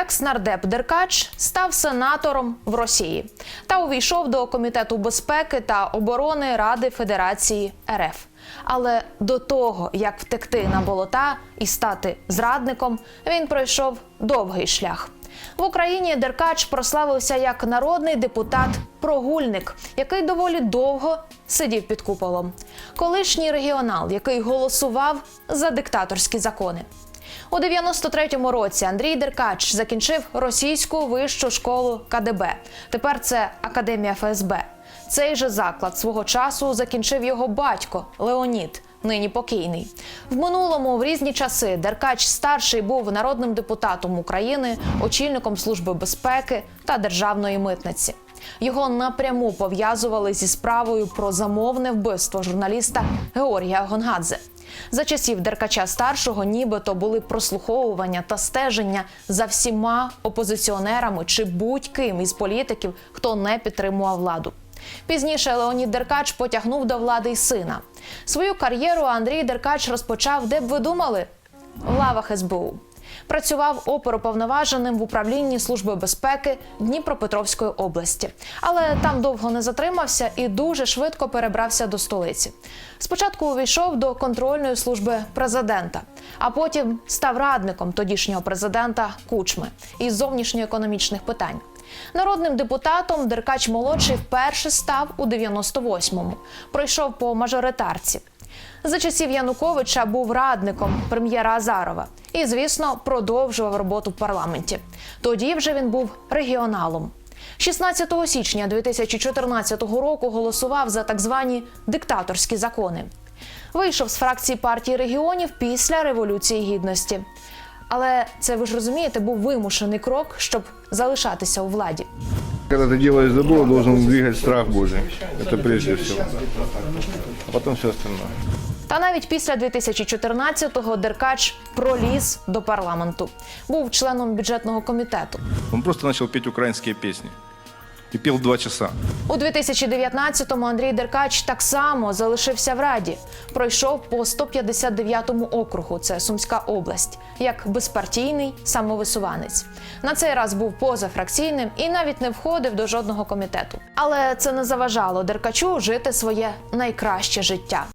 Екс-нардеп Деркач став сенатором в Росії та увійшов до комітету безпеки та оборони Ради Федерації РФ. Але до того, як втекти на болота і стати зрадником, він пройшов довгий шлях. В Україні Деркач прославився як народний депутат-прогульник, який доволі довго сидів під куполом. Колишній регіонал, який голосував за диктаторські закони. У 93-му році Андрій Деркач закінчив російську вищу школу КДБ. Тепер це Академія ФСБ. Цей же заклад свого часу закінчив його батько Леонід, нині покійний. В минулому в різні часи Деркач старший був народним депутатом України, очільником служби безпеки та державної митниці. Його напряму пов'язували зі справою про замовне вбивство журналіста Георгія Гонгадзе. За часів Деркача старшого нібито були прослуховування та стеження за всіма опозиціонерами чи будь-ким із політиків, хто не підтримував владу. Пізніше Леонід Деркач потягнув до влади й сина. Свою кар'єру Андрій Деркач розпочав, де б ви думали, в лавах СБУ. Працював оперуповноваженим в управлінні Служби безпеки Дніпропетровської області, але там довго не затримався і дуже швидко перебрався до столиці. Спочатку увійшов до контрольної служби президента, а потім став радником тодішнього президента Кучми із зовнішньоекономічних питань. Народним депутатом Деркач молодший вперше став у 98-му. Пройшов по мажоритарці. За часів Януковича був радником прем'єра Азарова і, звісно, продовжував роботу в парламенті. Тоді вже він був регіоналом. 16 січня 2014 року голосував за так звані диктаторські закони. Вийшов з фракції партії регіонів після Революції Гідності. Але це ви ж розумієте, був вимушений крок, щоб залишатися у владі. Когда ты делаешь добро, должен двигать страх Божий. Это прежде всего. А потом все остальное. Та навіть після 2014-го Деркач проліз до парламенту. Був членом бюджетного комітету. Він просто почав петь українські песни. И пів два часа. У 2019-му Андрій Деркач так само залишився в раді. Пройшов по 159-му округу, це Сумська область, як безпартійний самовисуванець. На цей раз був позафракційним і навіть не входив до жодного комітету. Але це не заважало Деркачу жити своє найкраще життя.